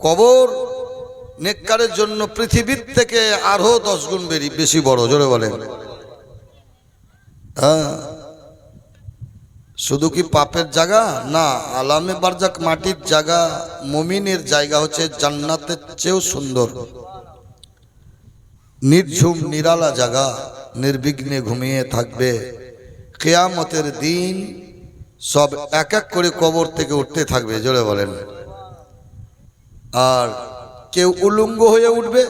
কবর নেককারের জন্য পৃথিবীর থেকে আরও দশ গুণ বেরি বেশি বড়, জোরে বলেন। হ্যাঁ। শুধু কি পাপের জায়গা? না, আলামে বারজাক মাটির জায়গা, মমিনের জায়গা হচ্ছে জান্নাতের চেয়েও সুন্দর। নির্ঝুম, নিরালা জায়গা, নির্বিঘ্নে ঘুমিয়ে থাকবে। কেয়ামতের দিন সব এক এক করে কবর থেকে উঠতে থাকবে, জোরে বলেন। আর কেউ উলঙ্গ হয়ে উঠবে।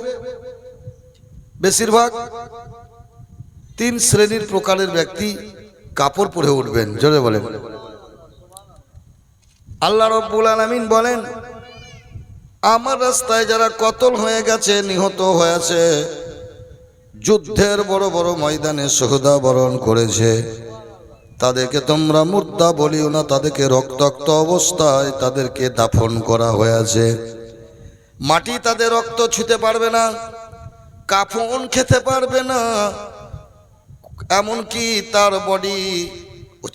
বেশিরভাগ তিন শ্রেণির প্রকারের ব্যক্তি কাপড় পরে উঠবেন, জোরে বলেন। আল্লাহ রব্বুল আলামিন বলেন, আমার রাস্তায় যারা কতল হয়ে গেছে, নিহত হয়েছে, যুদ্ধের বড় বড় ময়দানে শহদা বরণ করেছে। তাদেরকে তোমরা মুর্দা বলিও না, তাদেরকে রক্তাক্ত অবস্থায় তাদেরকে দাফন করা হয়েছে। মাটি তাদের রক্ত ছুতে পারবে না, কাফন খেতে পারবে না। এমনকি তার বডি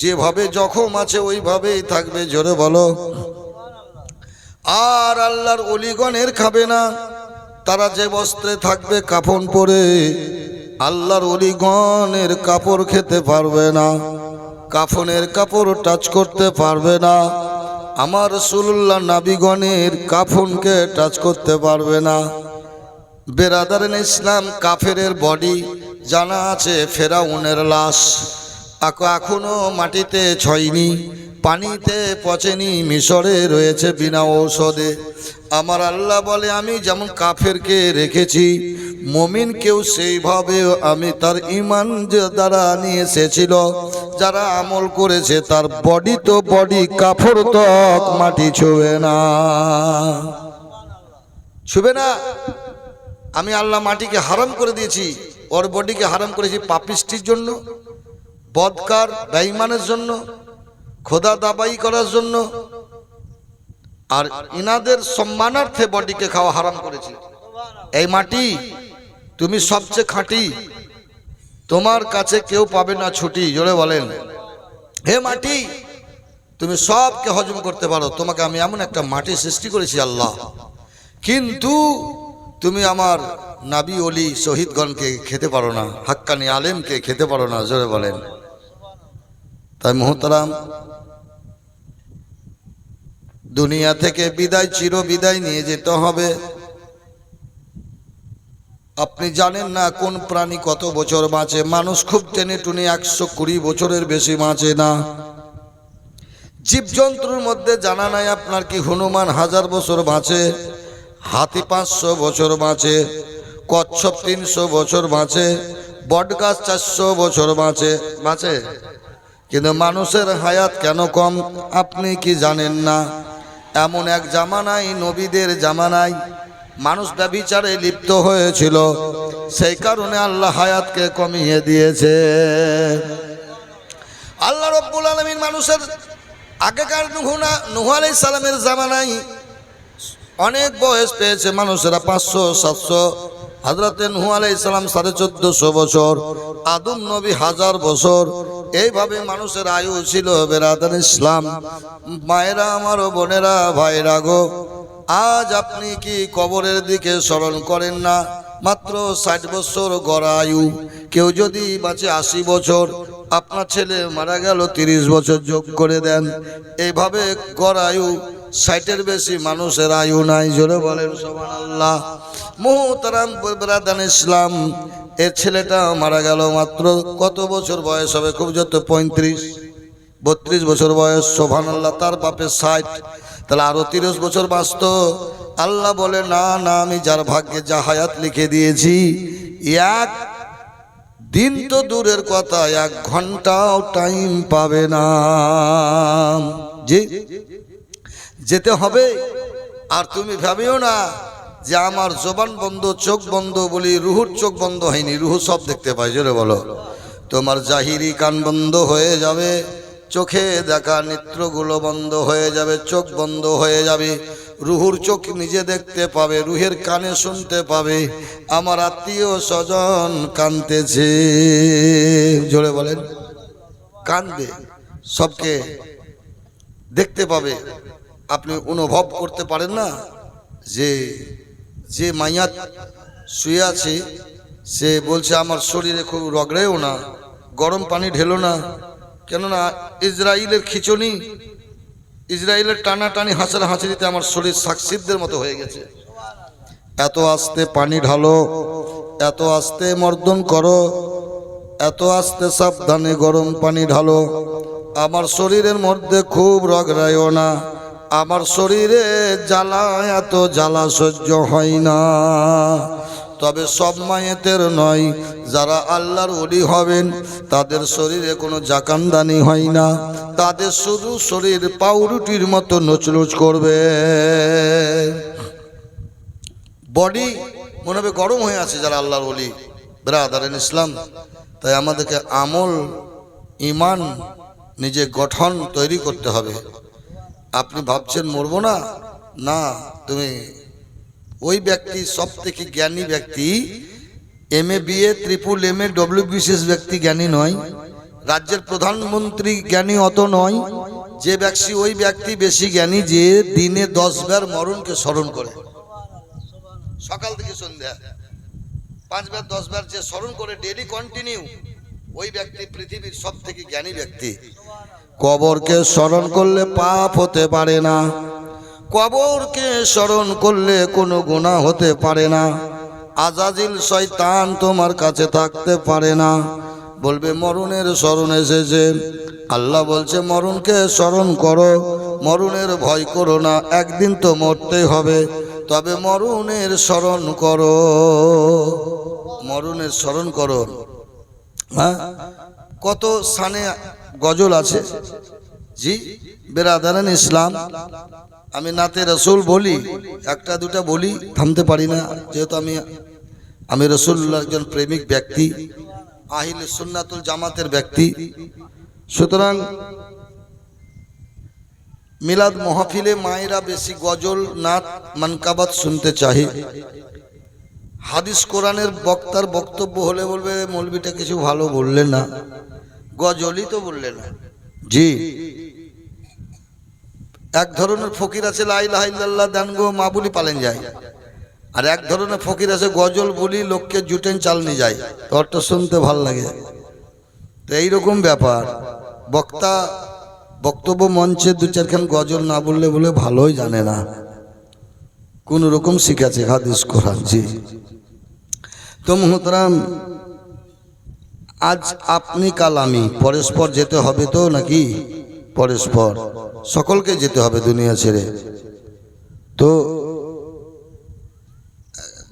যেভাবে জখম আছে, ওইভাবেই থাকবে, জোরে বলো। আর আল্লাহর অলিগণের খাবে না, তারা যে বস্ত্রে থাকবে, কাফন পরে আল্লাহর অলিগণের কাপড় খেতে পারবে না, কাফনের কাপড় টাচ করতে পারবে না। আমার রসুল্লাহ নাবিগণের কাফনকে টাচ করতে পারবে না। বেরাদারেন ইসলাম কাফের বডি জানা আছে ফেরাউনের লাশ। এখনও মাটিতে ছয়নি, পানিতে পচেনি, মিশরে রয়েছে বিনা ঔষধে। আমার আল্লাহ বলে, আমি যেমন কাফেরকে রেখেছি মমিনকেও সেইভাবে আমি তার ইমান দ্বারা নিয়ে এসেছিল, যারা আমল করেছে, তার বডি তো বডি, কাফর তক মাটি ছুবে না। ছুবে না। আমি আল্লাহ মাটিকে হারাম করে দিয়েছি, ওর বডিকে হারাম করেছি পাপিষ্টির জন্য। বদকার বেঈমানের জন্য, খোদা দাবাই করার জন্য, আর ইনাদের সম্মানার্থে বডিকে খাওয়া হারাম করেছে। এই মাটি তুমি সবচেয়ে খাঁটি। তোমার কাছে কেউ পাবে না ছুটি, জোরে বলেন। হে মাটি, তুমি সবকে হজম করতে পারো। তোমাকে আমি এমন একটা মাটি সৃষ্টি করেছি আল্লাহ। কিন্তু তুমি আমার নাবি অলি শহীদগণকে খেতে পারো না, হাক্কানি আলেমকে খেতে পারো না, জোরে বলেন। তাই মোহতারাম, দুনিয়া থেকে বিদায় চির বিদায় নিয়ে যেতে হবে। আপনি জানেন না কোন প্রাণী কত বছর বাঁচে? মানুষ খুব টেনে টুনে একশো কুড়ি বছরের বেশি বাঁচে না। জীবজন্তুর মধ্যে জানা নাই আপনার কি হনুমান হাজার বছর বাঁচে? হাতি পাঁচশো বছর বাঁচে, কচ্ছপ তিনশো বছর বাঁচে, বটগাছ চারশো বছর বাঁচে বাঁচে? কিন্তু মানুষের হায়াত কেন কম? আপনি কি জানেন না? এমন এক জামানায়, নবীদের জামানায় মানুষ ব্যবিচারে লিপ্ত হয়েছিল। সেই কারণে আল্লাহ হায়াতকে কমিয়ে দিয়েছে। আল্লাহ রব্বুল আলমিন মানুষের আগেকার নুহুনা নুহ আলাই সালামের জামানায় অনেক বয়স পেয়েছে মানুষেরা, পাঁচশো, সাতশো। হাজরাতে নুহ আলাই ইসলাম সাড়ে চোদ্দশো বছর, আদম নবী হাজার বছর, এইভাবে মানুষের আয়ু ছিল বেরাদান ইসলাম। মায়েরা আমার বোনেরা, ভাইরা গো, আজ আপনি কি কবরের দিকে স্মরণ করেন না? মাত্র ষাট বছর গড়া আয়ু। কেউ যদি বাঁচে আশি বছর, আপনার ছেলে মারা গেল তিরিশ বছর যোগ করে দেন। এইভাবে গড় আয়ু ষাটের বেশি মানুষের আয়ু নাই, জোরে বলেন সমান আল্লাহ মোহতারাম ব্রাদান ইসলাম এর ছেলেটা মারা গেল মাত্র কত বছর বয়স হবে? খুব যত পঁয়ত্রিশ, বত্রিশ বছর বয়স সোভান আল্লাহ তার বাপের ষাট। তাহলে আরও তিরিশ বছর বাঁচত। আল্লাহ বলে, না না, আমি যার ভাগ্যে যা হায়াত লিখে দিয়েছি, এক দিন তো দূরের কথা, এক ঘন্টাও টাইম পাবে না। জি। যেতে হবে। আর তুমি ভাবিও না যে আমার জবান বন্ধ, চোখ বন্ধ বলি রুহুর চোখ বন্ধ হয়নি, রুহু সব দেখতে পাই জোরে বলো। তোমার জাহিরি কান বন্ধ হয়ে যাবে, চোখে দেখা নেত্রগুলো বন্ধ হয়ে যাবে, চোখ বন্ধ হয়ে যাবে। রুহুর চোখ নিজে দেখতে পাবে, রুহের কানে শুনতে পাবে। আমার আত্মীয় স্বজন কানতেছে, জোরে বলেন। কানবে, সবকে দেখতে পাবে। আপনি অনুভব করতে পারেন না যে যে মাইয়াত শুয়ে আছে, সে বলছে, আমার শরীরে খুব রগড়েও না, গরম পানি ঢেলো না। কেননা ইসরায়েলের খিচুনি ইসরায়েলের টানাটানি হাঁচড়া হাঁচড়িতে আমার শরীর সাকসিদ্ধের মতো হয়ে গেছে। এত আস্তে পানি ঢালো, এত আস্তে মর্দন করো, এত আস্তে সাবধানে গরম পানি ঢালো। আমার শরীরের মধ্যে খুব রগড়ায়ও না। আমার শরীরে জ্বালা, এত জ্বালা সহ্য হয় না। তবে সব মায়েতের নয়, যারা আল্লাহর অলি হবেন, তাদের শরীরে কোনো জাকানদানি হয় না। তাদের শুধু শরীর পাউরুটির মতো নচলুচ করবে। বডি মনে হবে গরম হয়ে আছে যারা আল্লাহর অলি ব্রাদারেন ইসলাম, তাই আমাদেরকে আমল ইমান নিজে গঠন তৈরি করতে হবে। আপনি ভাবছেন মরবো না? না, তুমি ওই ব্যক্তি সব থেকে জ্ঞানী ব্যক্তি M A BA triple M A W বিশেষ ব্যক্তি জ্ঞানী নয়। রাজ্যের প্রধানমন্ত্রী জ্ঞানী অত নয়। যে ব্যক্তি, ওই ব্যক্তি বেশি জ্ঞানী যে দিনে দশ বার মরণকে স্মরণ করে। সকাল থেকে সন্ধ্যা। পাঁচবার দশবার যে স্মরণ করে ডেলি কন্টিনিউ ওই ব্যক্তি পৃথিবীর সব থেকে জ্ঞানী ব্যক্তি। কবরকে স্মরণ করলে পাপ হতে পারে না। কবরকে স্মরণ করলে কোনো গুণা হতে পারে না। আজাজিল শয়তান তোমার কাছে থাকতে পারে না। বলবে, মরণের স্মরণ এসেছে। আল্লাহ বলছে, মরণকে স্মরণ করো। মরণের ভয় করো না, একদিন তো মরতেই হবে। তবে মরণের স্মরণ করো। মরণের স্মরণ করো। হ্যাঁ? কত স্থানে গজল আছে। জি, বেরাদারান ইসলাম। আমি নাতে রসুল বলি, একটা দুটা বলি, থামতে পারি না। যেহেতু আমি আমি রসুল্লাহ একজন প্রেমিক ব্যক্তি, আহিল সুন্নাতুল জামাতের ব্যক্তি। সুতরাং মিলাদ মহাফিলে মায়েরা বেশি গজল, নাত, মানকাবাত শুনতে চাহে হাদিস কোরআনের বক্তার বক্তব্য হলে বলবে, মৌলবিটা কিছু ভালো বললেন না। গজলই তো বললেন। না জি। এক ধরনের ফকির আছে লাইল্লাহ দান গো মা বলি পালেন যায়। আর এক ধরনের ফকির আছে গজল বলি লোককে জুটেন চাল নিয়ে যায়। তোরটা শুনতে ভালো লাগে। তো এইরকম ব্যাপার। বক্তা বক্তব্য মঞ্চে দু চারখান গজল না বললে বলে ভালোই জানে না। কোন রকম শিখেছে হাদিস কোরআন জি। তো মোহতরাম আজ আপনি কাল আমি, পরস্পর যেতে হবে তো নাকি? পরস্পর। সকলকে যেতে হবে দুনিয়া ছেড়ে। তো,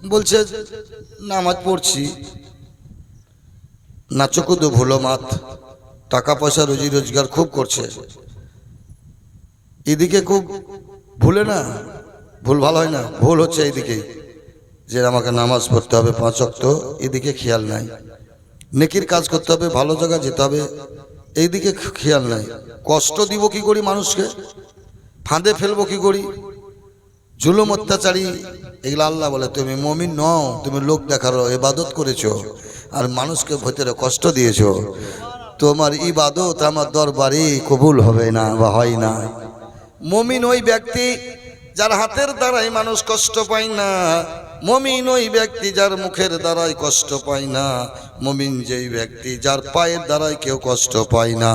বলছে, নামাজ পড়ছি। নাচকুদু ভুলো মাত। টাকা পয়সা রুজি রোজগার খুব করছে। এদিকে খুব ভুলে না? ভুল ভালো হয় না? ভুল হচ্ছে এইদিকেই যে আমাকে নামাজ পড়তে হবে পাঁচ অক্ত, এদিকে খেয়াল নাই। নেকির কাজ করতে হবে, ভালো জায়গায় যেতে হবে। এইদিকে খেয়াল নাই। কষ্ট দিব কি করি মানুষকে? ফাঁদে ফেলব কি করি? জুলুম অত্যাচারী, এগুলো আল্লাহ বলে, তুমি মমিন নও, তুমি লোক দেখারো এবাদত করেছ আর মানুষকে ভেতরে কষ্ট দিয়েছ। তোমার ইবাদত আমার দরবারে কবুল হবে না বা হয় না। মমিন ওই ব্যক্তি যার হাতের দ্বারাই মানুষ কষ্ট পায় না। মমিন ওই ব্যক্তি যার মুখের দ্বারাই কষ্ট পায় না। মমিন যেই ব্যক্তি যার পায়ের দ্বারাই কেউ কষ্ট পায় না।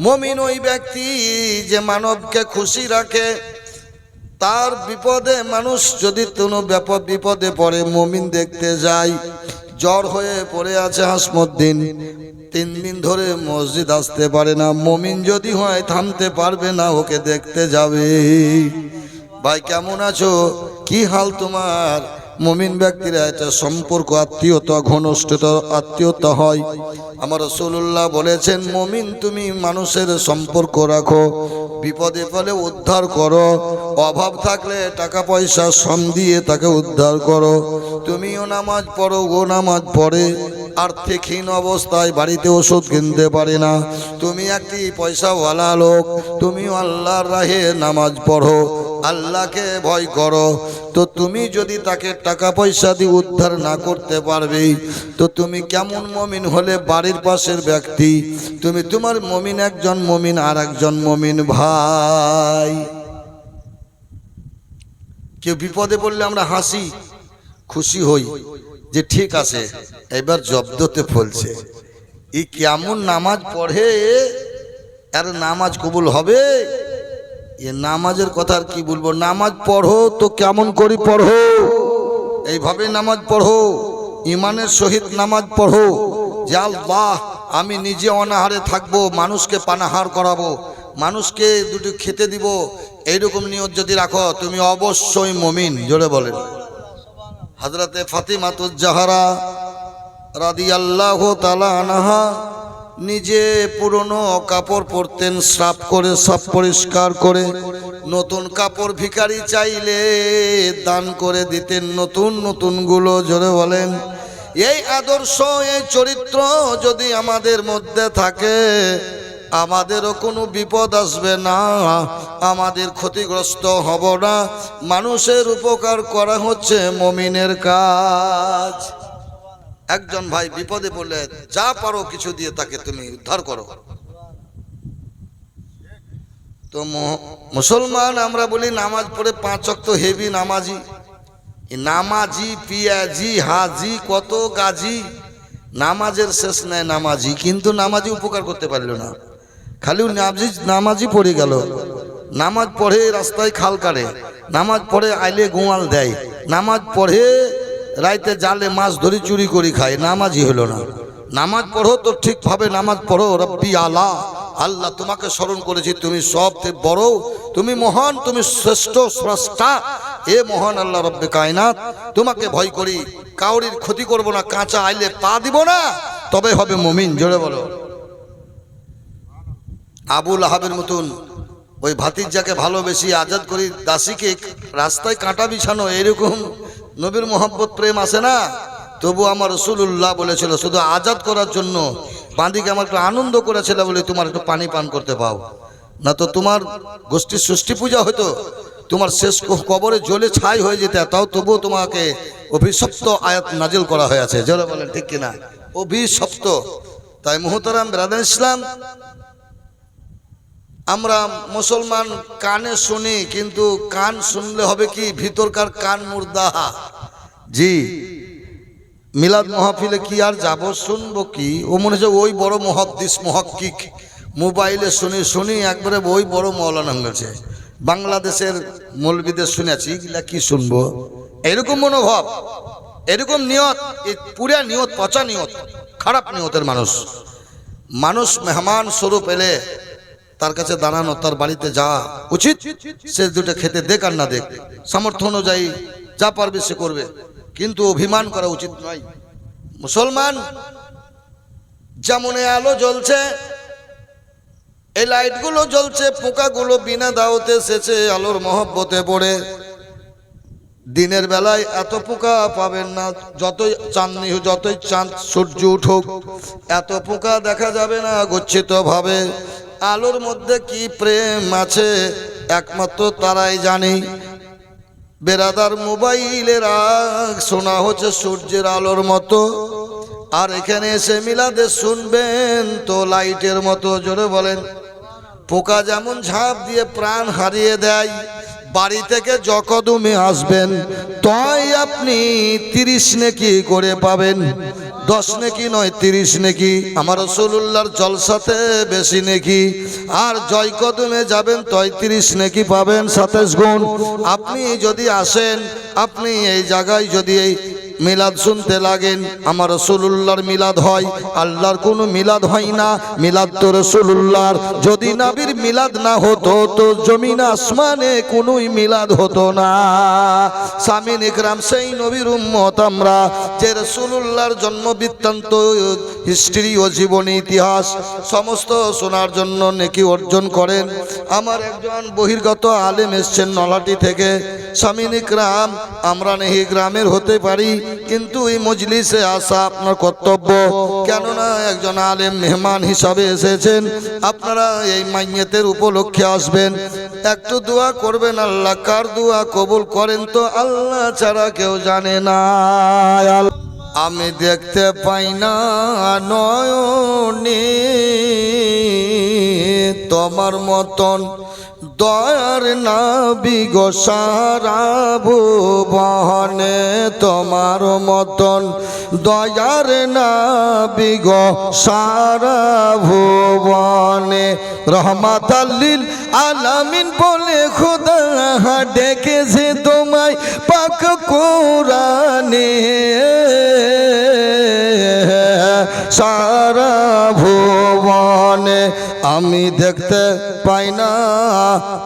মমিন ওই ব্যক্তি যে মানবকে খুশি রাখে, তার বিপদে মানুষ যদি কোনো ব্যাপক বিপদে পড়ে, মমিন দেখতে যায়, জ্বর হয়ে পড়ে আছে হাসমদ্দিন। তিন দিন ধরে মসজিদ আসতে পারে না। মমিন যদি হয়, থামতে পারবে না, ওকে দেখতে যাবে। ভাই, কেমন আছো? কি হাল তোমার? মমিন ব্যক্তিরা এটা সম্পর্ক, আত্মীয়তা, ঘনষ্ঠতা, আত্মীয়তা হয়। আমার রসুল্লাহ বলেছেন, মমিন, তুমি মানুষের সম্পর্ক রাখো, বিপদে ফলে উদ্ধার করো, অভাব থাকলে টাকা পয়সা শ্রম দিয়ে তাকে উদ্ধার করো। তুমিও নামাজ পড়ো ও নামাজ পড়ে, আর্থিকহীন অবস্থায় বাড়িতে ওষুধ কিনতে পারে না। তুমি একটি পয়সাওয়ালা লোক, তুমিও আল্লাহর রাহে নামাজ পড়ো, আল্লাহকে ভয় করো। তো তুমি যদি তাকে টাকা পয়সা দিয়ে উদ্ধার না করতে পারবে, তো তুমি কেমন মমিন হলে বাড়ির পাশের ব্যক্তি? তুমি তোমার মমিন একজন মমিন আর একজন মমিন ভাই। কেউ বিপদে পড়লে আমরা হাসি, খুশি হই যে ঠিক আছে, এবার জব্দতে ফলছে। এই কেমন নামাজ পড়ে? আর নামাজ কবুল হবে? এ নামাজের কথা আর কি বলব? নামাজ পড়ো তো কেমন করি পড়ো। এইভাবে নামাজ পড়ো। ইমানের সহিত নামাজ পড়ো। যে আল্লাহ, আমি নিজে অনাহারে থাকব, মানুষকে পানাহার করাবো, মানুষকে দুটো খেতে দিব, এইরকম নিয়ত যদি রাখো, তুমি অবশ্যই মমিন, জোরে বলেন। হজরতে ফাতিমাতুজ্জাহারা রাদি আল্লাহ তালা আনাহা নিজে পুরনো কাপড় পরতেন সাফ করে, সব পরিষ্কার করে। নতুন কাপড় ভিখারি চাইলে দান করে দিতেন, নতুন, নতুনগুলো জোরে বলেন। এই আদর্শ, এই চরিত্র যদি আমাদের মধ্যে থাকে, আমাদেরও কোনো বিপদ আসবে না। আমাদের ক্ষতিগ্রস্ত হব না। মানুষের উপকার করা হচ্ছে মমিনের কাজ। একজন ভাই বিপদে পড়লে যা পারো কিছু দিয়ে তাকে তুমি উদ্ধার করো। তো মুসলমান, আমরা বলি নামাজ পড়ে পাঁচ অক্ত হেভি নামাজি। নামাজি, পিয়াজি, হাজি, কত গাজি, নামাজের শেষ নেয় নামাজি, কিন্তু নামাজি উপকার করতে পারল না। খালি নামাজি নামাজি পড়ে গেল। নামাজ পড়ে রাস্তায় খাল কাড়ে, নামাজ পড়ে আইলে গোয়াল দেয়, নামাজ পড়ে রাইতে জালে মাছ ধরি, চুরি করি খায় নামাজি হলো না। নামাজ পড়ো তো ঠিকভাবে নামাজ পড়ো, রব্বি আলা, আল্লাহ তোমাকে স্মরণ করেছি, তুমি সবচেয়ে বড়, তুমি মহান, তুমি শ্রেষ্ঠ, স্রষ্টা। এ মহান আল্লাহ রব্বে কায়নাত, তোমাকে ভয় করি, কাউরির ক্ষতি করব না, কাঁচা আইলে পা দিব না, তবে হবে মমিন, জোরে বলো। আবুল আহাবের মতন ওই ভাতিজাকে ভালোবেসি আজাদ করি, দাসীকে রাস্তায় কাঁটা বিছানো, এরকম নবীর মোহাম্মত প্রেম আসে না? তবু আমার রসুল্লাহ বলেছিল, শুধু আজাদ করার জন্য বাঁদিকে আমার একটু আনন্দ করেছিল বলে তোমার একটু পানি পান করতে পাও। না তো তোমার গোষ্ঠীর ষষ্ঠী পূজা হতো তোমার শেষ কবরে জলে ছাই হয়ে যেতে, তাও তবুও তোমাকে অভিশপ্ত আয়াত নাজিল করা হয়েছে। জোরে বলেন, ঠিক কিনা? অভিশপ্ত। তাই মোহতারাম ইসলাম আমরা মুসলমান কানে শুনি, কিন্তু কান শুনলে হবে কি? ভিতরকার কান মুর্দা। জি, মিলাদ মহাফিলে কি আর যাব? শুনব কি? ও মনে হচ্ছে ওই বড় মহাদ্দিস, মহাক্কিক। মোবাইলে শুনি শুনি একবারে ওই বড় মৌলানা হয়েছে বাংলাদেশের মৌলবিদের শুনেছি এগুলা কি শুনব? এরকম মনোভাব, এরকম নিয়ত পুরা নিয়ত, পচা নিয়ত, খারাপ নিয়তের মানুষ। মানুষ মেহমান স্বরূপ এলে তার কাছে দাঁড়ানো তার বাড়িতে যাওয়া উচিত। সে দুটো খেতে দেখ আর না দেখ। সামর্থ্য অনুযায়ী যা পারবে সে করবে। কিন্তু অভিমান করা উচিত নয়। মুসলমান যেমন আলো জ্বলছে এই লাইটগুলো জ্বলছে পোকাগুলো বিনা দাওতে এসেছে আলোর মহব্বতে পড়ে। দিনের বেলায় এত পোকা পাবেন না যতই চাঁদনি হোক, যতই চাঁদ সূর্য উঠুক এত পোকা দেখা যাবে না গচ্ছিত ভাবে আলোর মধ্যে কি প্রেম আছে, একমাত্র তারাই জানি। বেরাদার মোবাইলের আগ শোনা হচ্ছে সূর্যের আলোর মতো। আর এখানে এসে মিলাদে শুনবেন তো লাইটের মতো জোরে বলেন, পোকা যেমন ঝাঁপ দিয়ে প্রাণ হারিয়ে দেয়, বাড়ি থেকে যকদমে আসবেন, তাই আপনি তিরিশ নেকি করে পাবেন? দশ নাকি নয়, তিরিশ নাকি। আমার রসুল্লাহর জলসাতে বেশি নাকি। আর জয় কদমে যাবেন তিরিশ নেকি পাবেন সাতাশ গুণ। আপনি যদি আসেন, আপনি এই জায়গায় যদি এই মিলাদ শুনতে লাগেন। আমার রসুল্লাহর মিলাদ হয়, আল্লাহর কোনো মিলাদ হয় না। মিলাদ তো রসুল্লাহর যদি নাবির মিলাদ না হতো, তো জমিন আসমানে কোনোই মিলাদ হতো না। সামিন ইকরাম সেই নবীর উম্মত আমরা, যে রসুল্লাহর জন্ম বৃত্তান্ত, হিস্ট্রি ও জীবনী, ইতিহাস, সমস্ত শোনার জন্য নেকি অর্জন করেন। আমার একজন বহির্গত আলেম এসছেন নলাটি থেকে। সামিন ইকরাম আমরা নেহি গ্রামের হতে পারি, কিন্তু এই মজলিসে আসা আপনার কর্তব্য। কেননা একজন আলেম মেহমান হিসাবে এসেছেন, আপনারা এই মাইয়েতের উপলক্ষে আসবেন। একটু দোয়া করবেন আল্লাহ, কার দোয়া কবুল করেন তো আল্লাহ ছাড়া কেউ জানে না। আমি দেখতে পাই না নয়নে, তোমার মতন দয়ার নাবি গো সারা ভুবনে তোমার মতন। দয়ার নাবি গো সারা ভুবনে রহমাত আল্লিল আলামিন বলে খোদা, ডেকেছে তোমায় পাক কোরআনে। সারা ভুবনে আমি দেখতে পাই না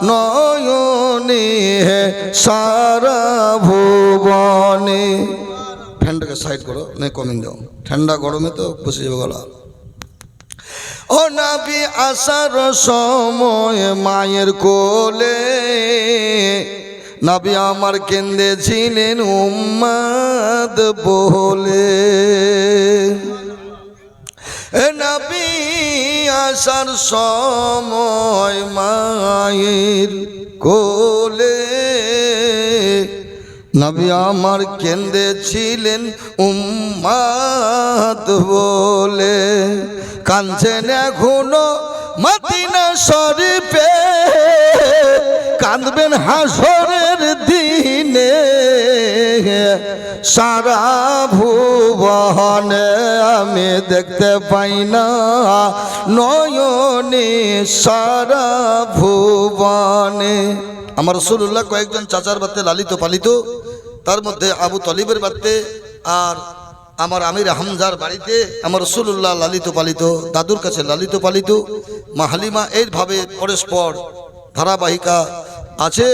নয়নি হে সারা ভুবনে। ফ্যানটাকে সাইড করো নে কমিং দাও। ঠান্ডা গরমে তো বসে যাবে গলা। ও নাবি আসার সময় মায়ের কোলে, নাবি আমার কেন্দ্রে ছিলেন উম্মাদ বলে। নাবি আসার সময় মায়ের কোলে। নবী আমার কেন্দ্রে ছিলেন উম্মাদ বলে। কাঁদছেন এখনও মাতিনা শরীফে কাঁদবেন হাসরের দিনে। সারা ভুবনে আমি দেখতে পাই না নয়নে, সারা ভুবনে। আমার রসুল্লাহ কয়েকজন চাচার বাড়িতে লালিত পালিত, তার মধ্যে আবু তলিবের বাড়িতে আর আমার আমির হামজার বাড়িতে আমার রসুল্লাহ লালিত পালিত, দাদুর কাছে লালিত পালিত, মা হালিমা এইভাবে পরস্পর ধারাবাহিকা আছে।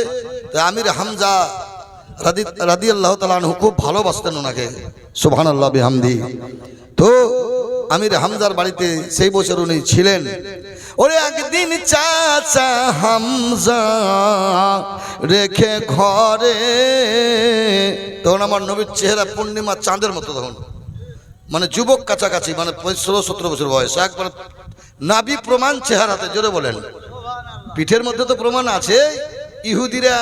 তো আমির হামজা রাদি আল্লাহ তালু খুব ভালোবাসতেন ওনাকে। সুবহান আল্লাহ বিহামদি। তো আমির হামজার বাড়িতে সেই বছর উনি ছিলেন। ওরে একদিন চাচা হামজা রেখে ঘরে, তখন আমার নবীর চেহারা পূর্ণিমা চাঁদের মতো তখন। মানে যুবক কাছাকাছি মানে ষোলো, সতেরো বছর বয়স, একবার নাবি প্রমাণ চেহারাতে, জোরে বলেন। পিঠের মধ্যে তো প্রমাণ আছে, ইহুদিরা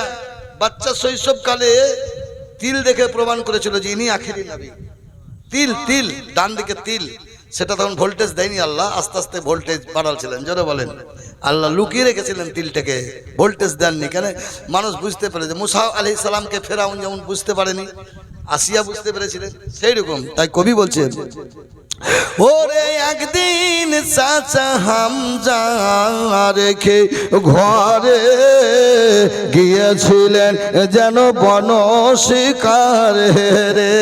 বাচ্চা শৈশবকালে তিল দেখে প্রমাণ করেছিল যে ইনি আখেরি নাবি। তিল তিল, ডান দিকে তিল। সেটা তখন ভোল্টেজ দেয়নি আল্লাহ, আস্তে আস্তে ভোল্টেজ বাড়ালছিলেন, জোরে বলেন। আল্লাহ লুকিয়ে রেখেছিলেন তিলটাকে, ভোল্টেজ দেননি। কেন? মানুষ বুঝতে পেরেছে মুসা আলি সালামকে ফেরাউন যেমন বুঝতে পারেনি আসিয়া বুঝতে পেরেছিলেন সেই রকম তাই কবি বলছে ওরে একদিন চাচা হামজা রেখে ঘরে গিয়েছিলেন যেন বন শিকার রে।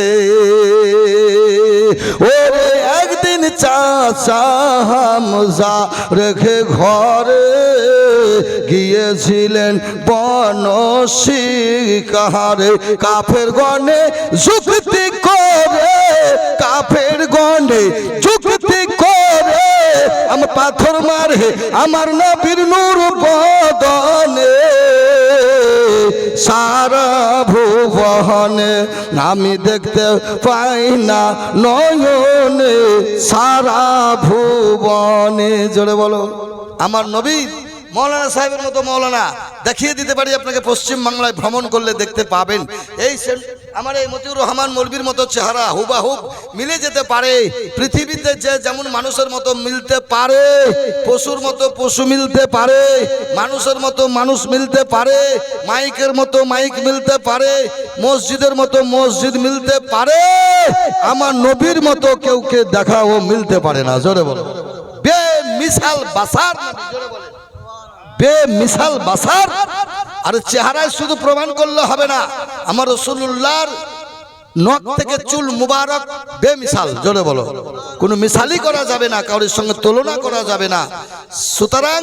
ওরে চাচা হামজা রেখে ঘরে গিয়েছিলেন বন কাহারে। কাফের গণে যুক্তি করে কাফের গণে যুক্তি পাথর মারে, আমার নবীর নূর বদনে, সারা ভুবনে আমি দেখতে পাই না নয়নে, সারা ভুবনে। জোরে বলো, আমার নবী মৌলানা সাহেবের মতো মৌলানা, দেখিয়ে দিতে পারি আপনাকে পশ্চিম বাংলায় ভ্রমণ করলে দেখতে পাবেন। এই আমার এই মতিউর রহমান মৌলবীর মতো চেহারা, হুবাহুব, মিলে যেতে পারে। পৃথিবীতে যে যেমন মানুষের মতো মিলতে পারে, পশুর মতো পশু মিলতে পারে, মানুষের মতো মানুষ মিলতে পারে, মাইকের মতো মাইক মিলতে পারে, মসজিদের মতো মসজিদ মিলতে পারে, আমার নবীর মতো কেউ কে দেখা ও মিলতে পারে না, জোরে বলো। বে মিসাল বাসার জোরে বলে। বে মিসাল বাসার, আর চেহারায় শুধু প্রমাণ করলে হবে না, আমার রসুল্লাহর নখ থেকে চুল মুবারক বেমিশাল, জোরে বলো। কোনো মিশালই করা যাবে না, কারোর সঙ্গে তুলনা করা যাবে না। সুতরাং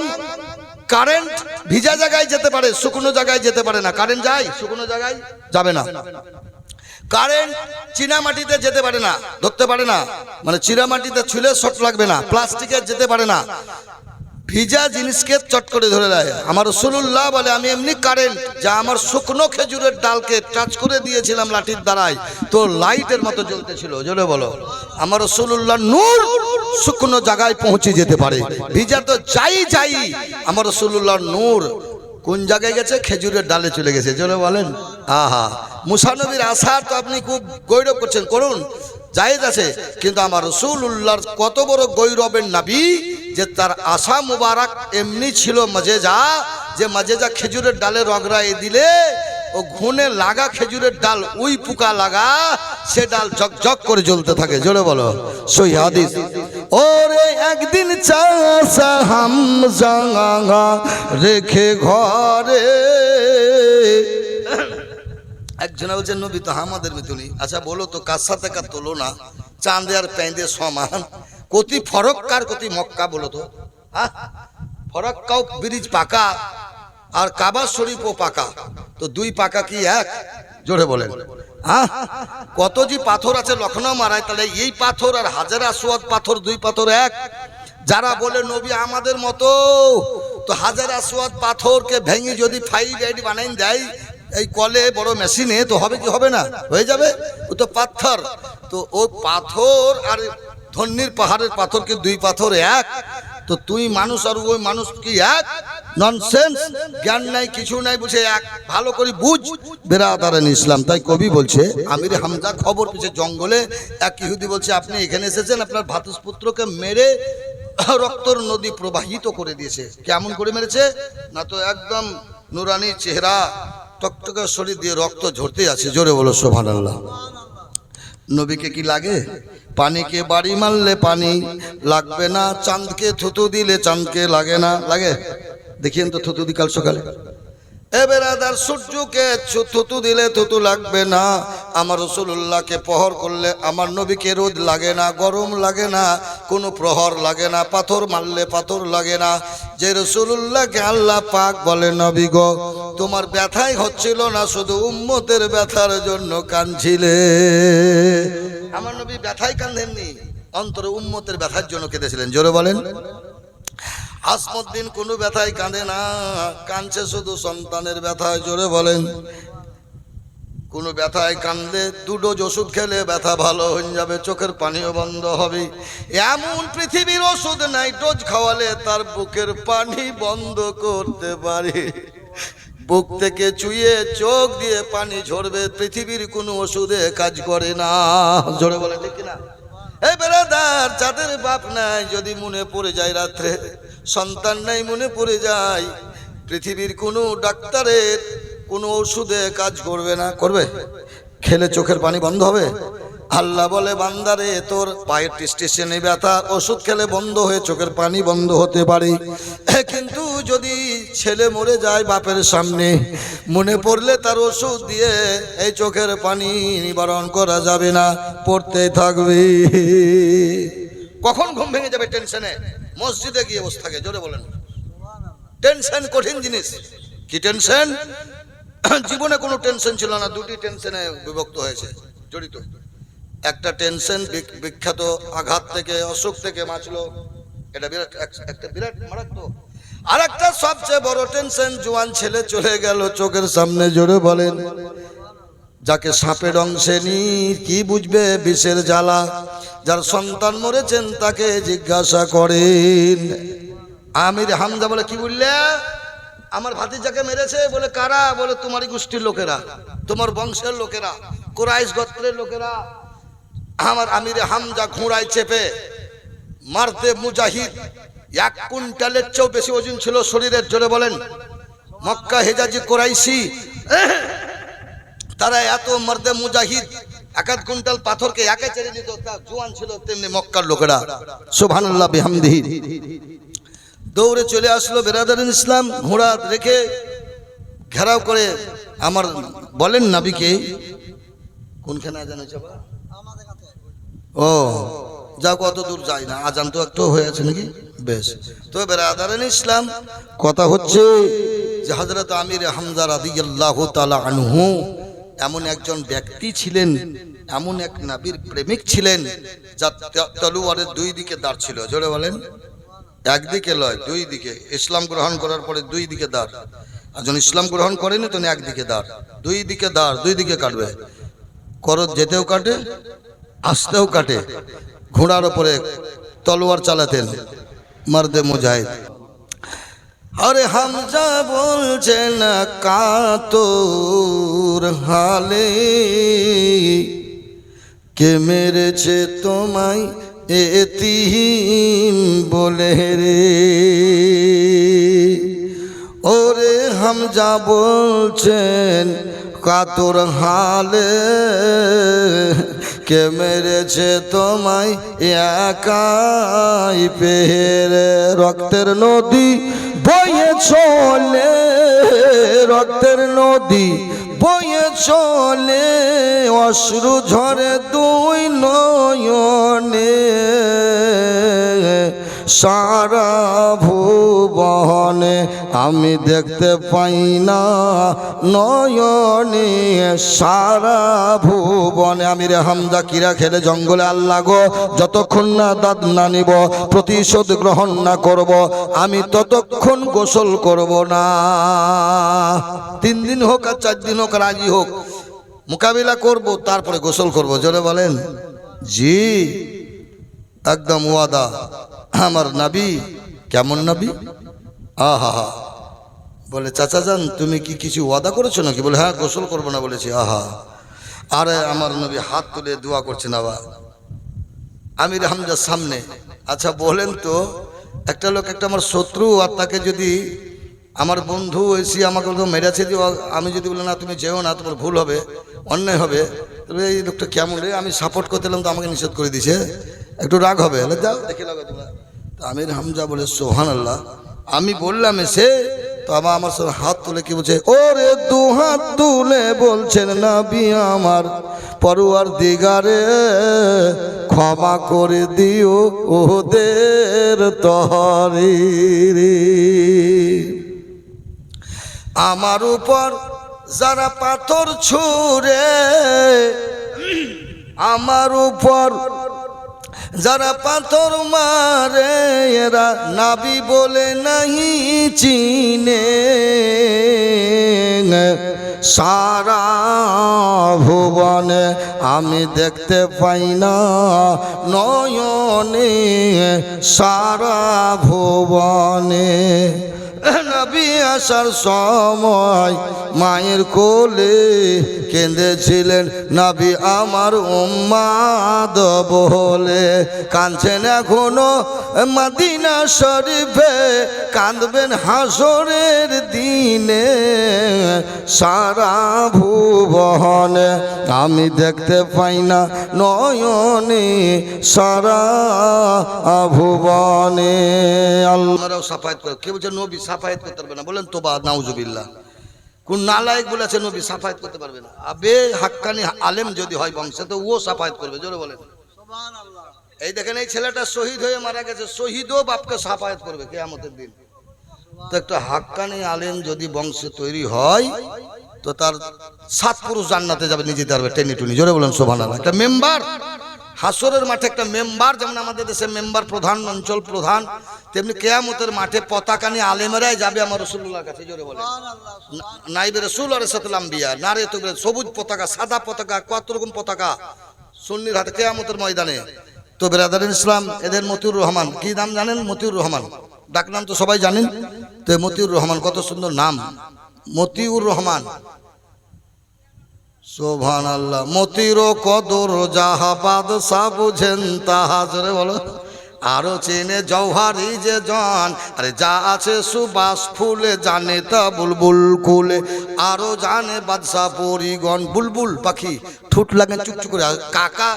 কারেন্ট ভিজা জায়গায় যেতে পারে, শুকনো জায়গায় যেতে পারে না। কারেন্ট যায়, শুকনো জায়গায় যাবে না। কারেন্ট চীনা মাটিতে যেতে পারে না, ধরতে পারে না। মানে চীনা মাটিতে ছুলে শর্ট লাগবে না প্লাস্টিকের যেতে পারে না। ভিজা জিনিসকে চট করে ধরে দেয় আমার রসুল্লাহ বলে, আমি এমনি কারেন্ট যা আমার শুকনো খেজুরের ডালকে টাচ করে দিয়েছিলাম লাঠির দ্বারায় তো লাইটের মতো জ্বলতেছিল জলে বলো। আমার রসুল্লাহ নূর শুকনো জায়গায় পৌঁছে যেতে পারে। ভিজা তো যাই যাই, আমার রসুল্লাহ নূর কোন জায়গায় গেছে? খেজুরের ডালে চলে গেছে জলে বলেন। আহা মুসানবীর আশার তো আপনি খুব গৌরব করছেন, করুন। জায়েজ আছে, কিন্তু আমার রসুল উল্লাহর কত বড় গৌরবের নাবি যে তার আশা মুবারক এমনি ছিল মজে যা যা খেজুরের ডালে রগড়াই দিলে, ও ঘুনে লাগা খেজুরের ডাল উই পোকা লাগা, সে ডাল ঝকঝক করে জ্বলতে থাকে, জোরে বলো সই হাদিস। ওরে একদিন চাষা হাম রেখে ঘরে একজনে বলছেন নবী তো আমাদের মতনই আচ্ছা বলো তো, কার সাথে কার তোলো না চাঁদে আর প্যাঁদে সমান। কতি ফরক কার কতি মক্কা, বলো তো? হ্যাঁ ফরক্কাও ব্রিজ পাকা আর কাবা শরীফও পাকা। তো দুই পাকা কি এক? জোরে বলেন। হ্যাঁ কত যে পাথর আছে লখনৌ মারায় তাহলে এই পাথর আর হাজার আসোয়াদ পাথর, দুই পাথর এক? যারা বলে, নবী আমাদের মতো, তো হাজার আসোয়াদ পাথরকে ভেঙে যদি ফাইভ এইট বানাই দেয় এই কলে বড় মেশিনে তো হবে কি হবে না? হয়ে যাবে? ও তো পাথর। তো ও পাথর আর ধন্যির পাহাড়ের পাথরকে দুই পাথর এক? তো তুই মানুষ আর ওই মানুষ কি এক? ননসেন্স জ্ঞান নাই, কিছু নাই, বুঝে এক। ভালো করে বুঝ। বেরাদারান ইসলাম, তাই কবি বলছে, আমির হামজা খবর পেয়েছে জঙ্গলে। এক ইহুদি বলছে, আপনি এখানে এসেছেন, আপনার ভাতুষপুত্রকে মেরে রক্তর নদী প্রবাহিত করে দিয়েছে। কেমন করে মেরেছে? না তো একদম নুরানি চেহারা। টকটকে শরীর দিয়ে রক্ত ঝরতে আছে জোরে বলো সোভান আল্লাহ নবীকে কি লাগে? পানিকে বাড়ি মারলে পানি, লাগবে না চাঁদকে থুতু দিলে চাঁদকে লাগে না। লাগে? দেখিয়েন তো থুতু দি কাল সকালে। এবার সূর্যকে থুতু দিলে থুতু লাগবে না। আমার রসুল্লাহকে প্রহর করলে আমার নবীকে রোদ লাগে না, গরম লাগে না, কোনো প্রহর লাগে না, পাথর মারলে পাথর লাগে না। যে রসুল্লাহকে আল্লাহ পাক বলে, নবী গো, তোমার ব্যথাই হচ্ছিল না, শুধু উম্মতের ব্যথার জন্য কাঁদছিলে। আমার নবী ব্যথাই কাঁদেননি, অন্তরে উম্মতের ব্যথার জন্য কেঁদেছিলেন। জোরে বলেন। আসমুদ্দিন কোনো ব্যথায় কাঁদে না, কাঁদছে শুধু সন্তানের ব্যথায়, জোরে বলেন। কোনো ব্যথায় কান্দে দু ডোজ ওষুধ খেলে ব্যথা ভালো হয়ে যাবে, চোখের পানিও বন্ধ হবে। এমন পৃথিবীর ওষুধ নাই, ডোজ খাওয়ালে তার বুকের পানি বন্ধ করতে পারে। বুক থেকে চুইয়ে চোখ দিয়ে পানি ঝরবে, পৃথিবীর কোনো ওষুধে কাজ করে না, জোরে বলে ঠিক না এই বেড়াদার যাদের বাপ নাই, যদি মনে পড়ে যায় রাত্রে, সন্তান নাই মনে পড়ে যায়, পৃথিবীর কোনো ডাক্তারের কোনো ওষুধে কাজ করবে না, করবে? খেলে চোখের পানি বন্ধ হবে? আল্লাহ বলে, বান্দারে, তোর পায়ের স্টেশনে ব্যথা, ওষুধ খেলে বন্ধ হয়ে চোখের পানি বন্ধ হতে পারে। কিন্তু যদি ছেলে মরে যায় বাপের সামনে, মনে পড়লে তার ওষুধ দিয়ে এই চোখের পানি নিবারণ করা যাবে না, পড়তে থাকবে। কখন ঘুম ভেঙে যাবে টেনশনে? মসজিদে গিয়ে বসে থাকে, জোরে বলেন। টেনশন কঠিন জিনিস। কি টেনশন? জীবনে কোনো টেনশন ছিল না, দুটি টেনশনে বিভক্ত হয়েছে, জড়িত। একটা টেনশন বিখ্যাত আঘাত থেকে, অসুখ থেকে বাঁচলো। এটা বিরাট একটা বিরাট মারাত্মক আর একটা সবচেয়ে বড় টেনশন, জোয়ান ছেলে চলে গেল চোখের সামনে, জোরে বলেন, যাকে সাপের অংশে নি কি বুঝবে বিষের জ্বালা? যার সন্তান মরেছেন, তাকে জিজ্ঞাসা করেন, আমির হামদা বলে, কি বললে আমার ভাতিজাকে মেরেছে বলে কারা? বলে তোমারই গোষ্ঠীর লোকেরা, তোমার বংশের লোকেরা, কোরাইশ গোত্রের লোকেরা। আমার আমিরে হামজা ঘোড়ায় চেপে, মারতে মুজাহিদ এক কুইন্টালের চেয়েও বেশি ওজন ছিল শরীরের, জোরে বলেন। মক্কা হেজাজি কোরাইশি তারা এত মর্দে মুজাহিদ, এক আধ কুইন্টাল পাথরকে একে চেড়ে দিত জোয়ান ছিল তেমনি মক্কার লোকেরা। সুবহানাল্লাহ, বিহামদিহি। দৌড়ে চলে আসলো বেরাদারিন ইসলাম ঘোড়া রেখে ঘেরাও করে আমার বলেন নাবিকে, কোনখানে বাবা? ও যাও কত দূর যাই না, আজান তো একটু হয়ে আছে নাকি? বেশ। তো বেরাদারান ইসলাম, কথা হচ্ছে যে হজরত আমির হামজা রাদিয়াল্লাহু তাআলা আনহু এমন একজন ব্যক্তি ছিলেন, এমন এক নবীর প্রেমিক ছিলেন, যা তলোয়ারের দুই দিকে দাঁড় ছিল। জোরে বলেন। একদিকে লয়, দুই দিকে। ইসলাম গ্রহণ করার পরে দুই দিকে দাঁড় আর যখন ইসলাম গ্রহণ করেনি তখন একদিকে দাঁড় দুই দিকে দাঁড় দুই দিকে কাটবে। করত যেতেও কাটে, আসতেও কাটে। ঘোড়ার ওপরে তলোয়ার চালাতেন। মারদে মুজাহিদ। আরে হামজা বলছেন কাতর হালে? কে মেরেছে তোমায় এতিম বলে রে? ওরে হামজা বলছেন কাতর হালে। কে মেরেছে তোমায়? একাই পেরে রক্তের নদী বয়ে চলে, রক্তের নদী বয়ে চলে, অশ্রু ঝরে দুই নয়নে। সারা ভুবনে আমি দেখতে পাই না নয়নে, সারা ভুবনে। আমি রে হামজা কিরা খেলে জঙ্গলে আল্লাহ গো, যতক্ষণ না দাঁত না নিব, প্রতিশোধ গ্রহণ না করব, আমি ততক্ষণ গোসল করব না। তিন দিন হোক আর চার দিন হোক, রাজি হোক, মোকাবিলা করব, তারপরে গোসল করব, জোরে বলেন? জি, একদম ওয়াদা। আমার নাবি, কেমন নাবি? আহা হা বলে, চাচা যান, তুমি কি কিছু ওয়াদা করেছ নাকি? বলে হ্যাঁ গোসল করব না বলেছি, আহা। আরে, আমার নবী, হাত তুলে দোয়া করছেন আবার। আমির হামজার সামনে। আচ্ছা বলেন তো, একটা লোক, একটা আমার শত্রু, আর তাকে যদি আমার বন্ধু এসে আমাকে মেরেছে যে, আমি যদি বলি, না, তুমি যেও না, তোমার ভুল হবে, অন্যায় হবে তবে এই লোকটা কেমন রে? আমি সাপোর্ট করতে এলাম তো, আমাকে নিষেধ করে দিছে একটু রাগ হবে। যাও, দেখে লাগো তোমরা। আমির হামজা বলে সোহান আল্লাহ আমি বললাম, এসে তো আমার আমার সঙ্গে হাত তুলে কি বলছে? ওরে দু হাত তুলে বলছেন নাবি আমার, পরুয়ার দিগারে ক্ষমা করে দিও ওদের তহরি আমার উপর যারা পাথর ছুঁড়ে, আমার উপর যারা পাথর মারে, এরা নাবি বলে নাহি চিনে। সারা ভুবনে আমি দেখতে পাই না নয়নে, সারা ভুবনে। নবী আসার সময় মায়ের কোলে কেঁদেছিলেন নবী আমার উম্মাদ বলে। কাঁদছেন এখনও মাদিনা শরীফে, কাঁদবেন হাসরের দিনে সারা ভুবনে। আমি দেখতে পাই না নয়নে সারা ভুবনে। আল্লাহরাও সাফায়াত করে কেউ বলছে নবী সাফায়াত করতে পারবে না। বলেন তো বা নাউজুবিল্লাহ। কোন নালায়ক বলেছে নবী সাফায়াত করতে পারবে না। আবে হাক্কানি আলেম যদি হয় বংশে তো ও সাফায়াত করবে জোরে বলেন। এই দেখেন এই ছেলেটা শহীদ হয়ে মারা গেছে শহীদও বাপকে সাফায়াত করবে কেয়ামতের দিন। তো একটা হাক্কানি আলেম যদি বংশে তৈরি হয় তো তার সাত পুরুষ জান্নাতে যাবে নিজে পারবে টেনে টুনি। জোরে বলেন শোভান একটা মেম্বার। হাসরের মাঠে একটা মেম্বার যেমন আমাদের দেশে মেম্বার প্রধান অঞ্চল প্রধান তেমনি কেয়ামতের মাঠে পতাকা নিয়ে আলেমেরাই যাবে আমার রসুল্লাহর কাছে জোরে বলে নাইবে রসুল আর সাতুলাম বিয়া নারে তো সবুজ পতাকা সাদা পতাকা কত রকম পতাকা সুন্নির হাতে কেয়ামতের ময়দানে। তো বেরাদারিন ইসলাম এদের মতিউর রহমান কি নাম জানেন? মতিউর রহমান। ডাক নাম তো সবাই জানেন। তো মতিউর রহমান কত সুন্দর নাম। মতিউর রহমান সোভান আল্লাহ মতির কদর যাহাবাদ সা বুঝেন তাহা জোরে বলো। আরও চেনে জৌহারি যে জন, আরে যা আছে সুবাস ফুলে জানে তা বুলবুল কুলে আরও জানে বাদশা পরিগণ, বুলবুল পাখি ঠুট লাগে চুকচুক করে। কাকা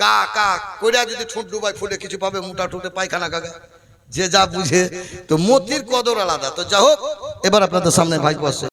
কা কা কইরা যদি ঠুট ডুবাই ফুলে কিছু পাবে, মোটা ঠুটে পায়খানা কাকা? যে যা বুঝে, তো মতির কদর আলাদা। তো যা হোক, এবার আপনাদের সামনে ভাই বসে।